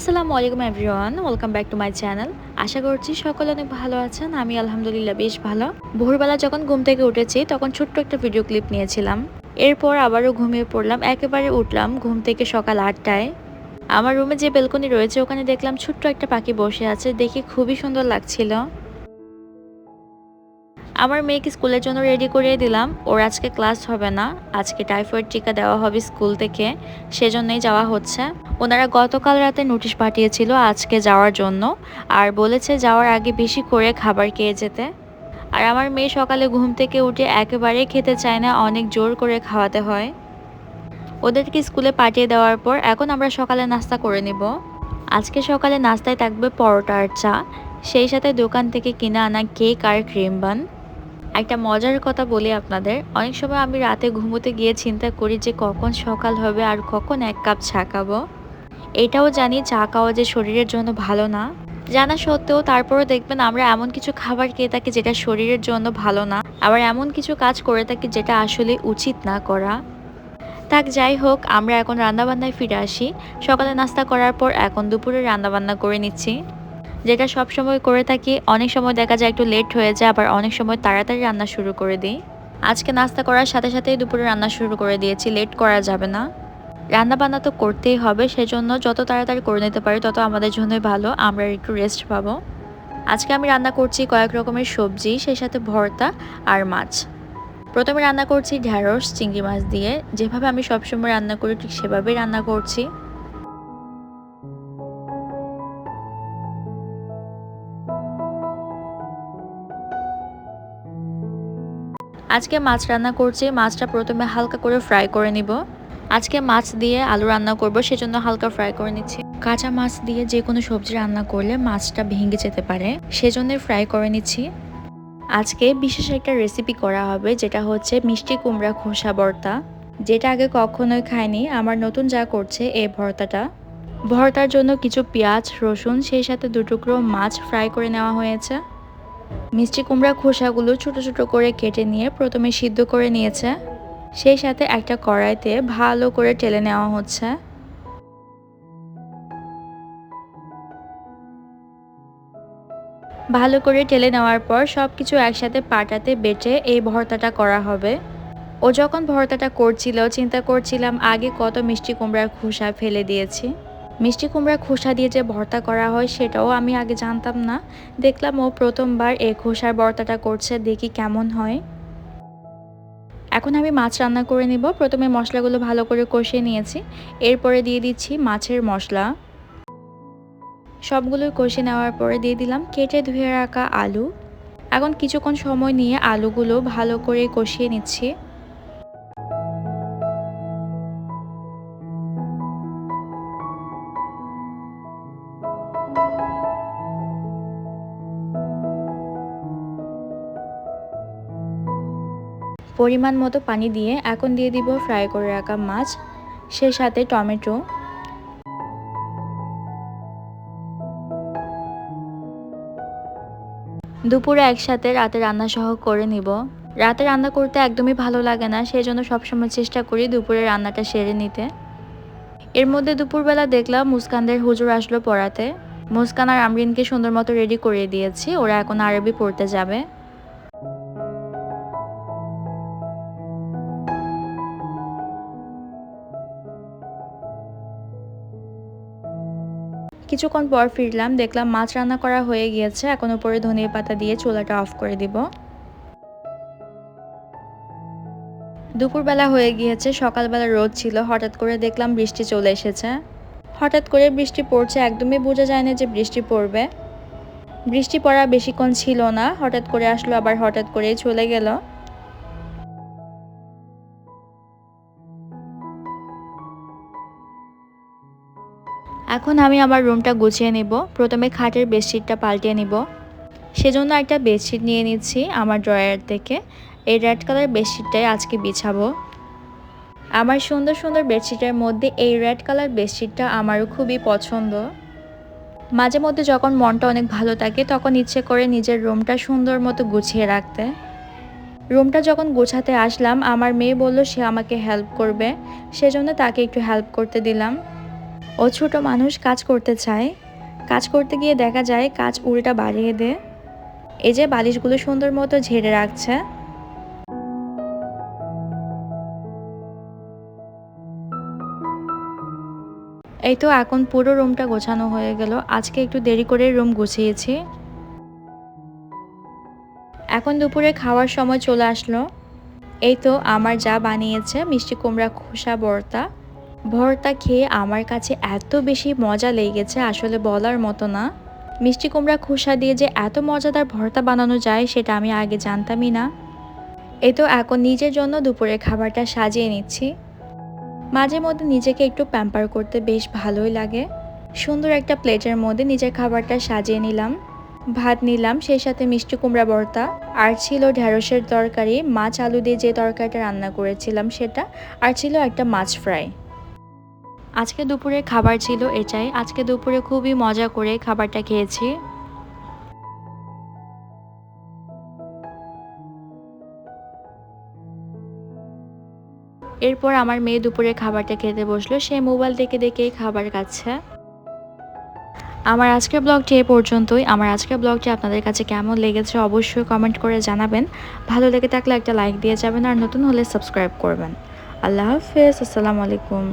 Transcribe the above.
আসসালামু আলাইকুম everyone, welcome back to my channel. আশা করছি সকলে অনেক ভালো আছেন, আমি আলহামদুলিল্লাহ বেশ ভালো। ভোরবেলা যখন ঘুম থেকে উঠেছি, তখন ছোট্ট একটা ভিডিও ক্লিপ নিয়েছিলাম। এরপর আবারও ঘুমিয়ে পড়লাম, একেবারে উঠলাম ঘুম থেকে সকাল আটটায়। আমার রুমে যে বেলকনি রয়েছে, ওখানে দেখলাম ছোট্ট একটা পাখি বসে আছে, দেখে খুবই সুন্দর লাগছিল। আমার মেয়েকে স্কুলের জন্য রেডি করিয়ে দিলাম। ওর আজকে ক্লাস হবে না। আজকে টাইফয়েড টিকা দেওয়া হবে স্কুল থেকে। সেজন্যই যাওয়া হচ্ছে। ওনারা গতকাল রাতে নোটিশ পাঠিয়েছিল আজকে যাওয়ার জন্য। আর বলেছে যাওয়ার আগে বেশি করে খাবার খেয়ে যেতে। আর আমার মেয়ে সকালে ঘুম থেকে উঠে একেবারেই খেতে চায় না, অনেক জোর করে খাওয়াতে হয়। ওদেরকে স্কুলে পাঠিয়ে দেওয়ার পর এখন আমরা সকালে নাস্তা করে নিব। আজকে সকালে নাস্তায় থাকবে পরোটা আর চা। সেই সাথে দোকান থেকে কিনে আনা কেক আর ক্রিম বান। একটা মজার কথা বলি আপনাদের। অনেক সময় আমি রাতে ঘুমোতে গিয়ে চিন্তা করি যে কখন সকাল হবে আর কখন এক কাপ চা খাব। এটাও জানি চা খাওয়া যে শরীরের জন্য ভালো না। জানা সত্ত্বেও তারপরেও দেখবেন আমরা এমন কিছু খাবার খেয়ে থাকি যেটা শরীরের জন্য ভালো না। আবার এমন কিছু কাজ করে থাকি যেটা আসলে উচিত না করা। থাক যাই হোক, আমরা এখন রান্নাবান্নায় ফিরে আসি। সকালে নাস্তা করার পর এখন দুপুরে রান্নাবান্না করে নিচ্ছি। যেটা সব সময় করে থাকি, অনেক সময় দেখা যায় একটু লেট হয়ে যায়, আবার অনেক সময় তাড়াতাড়ি রান্না শুরু করে দিই। আজকে নাস্তা করার সাথে সাথেই দুপুরে রান্না শুরু করে দিয়েছি লেট করা যাবে না। রান্না বান্না তো করতেই হবে, সেজন্য যত তাড়াতাড়ি করে নিতে পারি, তত আমাদের জন্যই ভালো, আমরা একটু রেস্ট পাবো। আজকে আমি রান্না করছি কয়েক রকমের সবজি, সেই সাথে ভর্তা আর মাছ। প্রথমে রান্না করছি ঢ্যাঁড়স, চিংড়ি মাছ দিয়ে। যেভাবে আমি সবসময় রান্না করি, ঠিক সেভাবেই রান্না করছি। আজকে মাছ রান্না করছি, মাছটা প্রথমে হালকা করে ফ্রাই করে নিব। আজকে মাছ দিয়ে আলু রান্না করব, সেজন্য হালকা ফ্রাই করে নিচ্ছি। কাঁচা মাছ দিয়ে যে কোনো সবজি রান্না করলে মাছটা ভেঙে যেতে পারে, সেজন্য ফ্রাই করে নিচ্ছি। আজকে বিশেষ একটা রেসিপি করা হবে, যেটা হচ্ছে মিষ্টি কুমড়া খোসা ভর্তা। যেটা আগে কখনোই খাইনি, আমার নতুন যা করছে এই ভর্তাটা। ভর্তার জন্য কিছু পেঁয়াজ, রসুন, সেই সাথে দুটুকরো মাছ ফ্রাই করে নেওয়া হয়েছে। মিষ্টি কুমড়া খোসাগুলো ছোট ছোট করে কেটে নিয়ে প্রথমে সিদ্ধ করে নিয়েছে। সেই সাথে একটা কড়াইতে ভালো করে টেলে নেওয়া হচ্ছে। ভালো করে টেলে নেওয়ার পর সব কিছু একসাথে পাটাতে বেটে এই ভর্তাটা করা হবে। ও যখন ভর্তাটা করছিল, চিন্তা করছিলাম আগে কত মিষ্টি কুমড়ার খোসা ফেলে দিয়েছি। মিষ্টি কুমড়ার খোসা দিয়ে যে ভর্তা করা হয় সেটাও আমি আগে জানতাম না। দেখলাম ও প্রথমবার এই খোসার ভর্তাটা করছে, দেখি কেমন হয়। এখন আমি মাছ রান্না করে নিব। প্রথমে মশলাগুলো ভালো করে কষিয়ে নিয়েছি। এরপরে দিয়ে দিচ্ছি মাছের মশলা। সবগুলো কষে নেওয়ার পরে দিয়ে দিলাম কেটে ধুয়ে রাখা আলু। এখন কিছুক্ষণ সময় নিয়ে আলুগুলো ভালো করে কষিয়ে নিচ্ছি। পরিমাণ মতো পানি দিয়ে এখন দিয়ে দিব ফ্রাই করে রাখা মাছ, সেই সাথে টমেটো। দুপুরে একসাথে রাতে রান্না সহ করে নিব। রাতে রান্না করতে একদমই ভালো লাগে না সেই জন্য সবসময় চেষ্টা করি দুপুরে রান্নাটা সেরে নিতে। এর মধ্যে দুপুরবেলা দেখলাম মুস্কানদের হুজুর আসলো পড়াতে। মুস্কান আর আমরিনকে সুন্দর মতো রেডি করিয়ে দিয়েছি, ওরা এখন আরবি পড়তে যাবে। কিছুক্ষণ পর ফিরলাম, দেখলাম মাছ রান্না করা হয়ে গিয়েছে, এখন উপরে ধনিয়া পাতা দিয়ে চুলাটা অফ করে দিব। দুপুরবেলা হয়ে গিয়েছে, সকালবেলা রোদ ছিল, হঠাৎ করে দেখলাম বৃষ্টি চলে এসেছে। হঠাৎ করে বৃষ্টি পড়ছে, একদমই বোঝা যায় না যে বৃষ্টি পড়বে। বৃষ্টি পড়া বেশিক্ষণ ছিল না, হঠাৎ করে আসলো, আবার হঠাৎ করেই চলে গেল। এখন আমি আমার রুমটা গুছিয়ে নিব। প্রথমে খাটের বেডশিটটা পাল্টিয়ে নিব। সেজন্য একটা বেডশিট নিয়ে নিচ্ছি আমার ড্রয়ার থেকে। এই রেড কালার বেডশিটটাই আজকে বিছাবো। আমার সুন্দর সুন্দর বেডশিটের মধ্যে এই রেড কালার বেডশিটটা আমারও খুবই পছন্দ। মাঝে মধ্যে যখন মনটা অনেক ভালো থাকে, তখন ইচ্ছে করে নিজের রুমটা সুন্দর মতো গুছিয়ে রাখতে। রুমটা যখন গোছাতে আসলাম, আমার মেয়ে বলল, সে আমাকে হেল্প করবে। সেজন্য তাকে একটু হেল্প করতে দিলাম। ও ছোট মানুষ কাজ করতে চায়। কাজ করতে গিয়ে দেখা যায় কাজ উল্টা বাড়িয়ে দেয় এই যে বালিশগুলো সুন্দর মতো ঝেড়ে রাখছে। এই তো এখন পুরো রুমটা গোছানো হয়ে গেল। আজকে একটু দেরি করে রুম গুছিয়েছি। এখন দুপুরে খাওয়ার সময় চলে আসলো। এই তো আমার যা বানিয়েছে, মিষ্টি কুমড়া খোসা ভর্তা ভর্তা খেয়ে আমার কাছে এত বেশি মজা লেগেছে আসলে বলার মতো না। মিষ্টি কুমড়া খোসা দিয়ে যে এত মজাদার ভর্তা বানানো যায় সেটা আমি আগে জানতামই না। এ তো এখন নিজের জন্য দুপুরের খাবারটা সাজিয়ে নিচ্ছি। মাঝে মধ্যে নিজেকে একটু প্যাম্পার করতে বেশ ভালোই লাগে। সুন্দর একটা প্লেটের মধ্যে নিজের খাবারটা সাজিয়ে নিলাম। ভাত নিলাম, সেই সাথে মিষ্টি কুমড়া ভর্তা। আর ছিল ঢ্যাঁড়সের তরকারি, মাছ আলু দিয়ে যে তরকারিটা রান্না করেছিলাম সেটা। আর ছিল একটা মাছ ফ্রাই। আজকে দুপুরে খাবার ছিল এটাই। আজকে দুপুরে খুবই মজা করে খাবারটা খেয়েছি। এরপর আমার মেয়ে দুপুরে খাবারটা খেতে বসল। সে মোবাইল দেখে দেখেই খাবার খাচ্ছে। আমার আজকের ব্লগটি এ পর্যন্তই। আমার আজকের ব্লগটি আপনাদের কাছে কেমন লেগেছে অবশ্যই কমেন্ট করে জানাবেন। ভালো লেগে থাকলে একটা লাইক দিয়ে যাবেন আর নতুন হলে সাবস্ক্রাইব করবেন। আল্লাহ হাফেজ। আসসালামু আলাইকুম।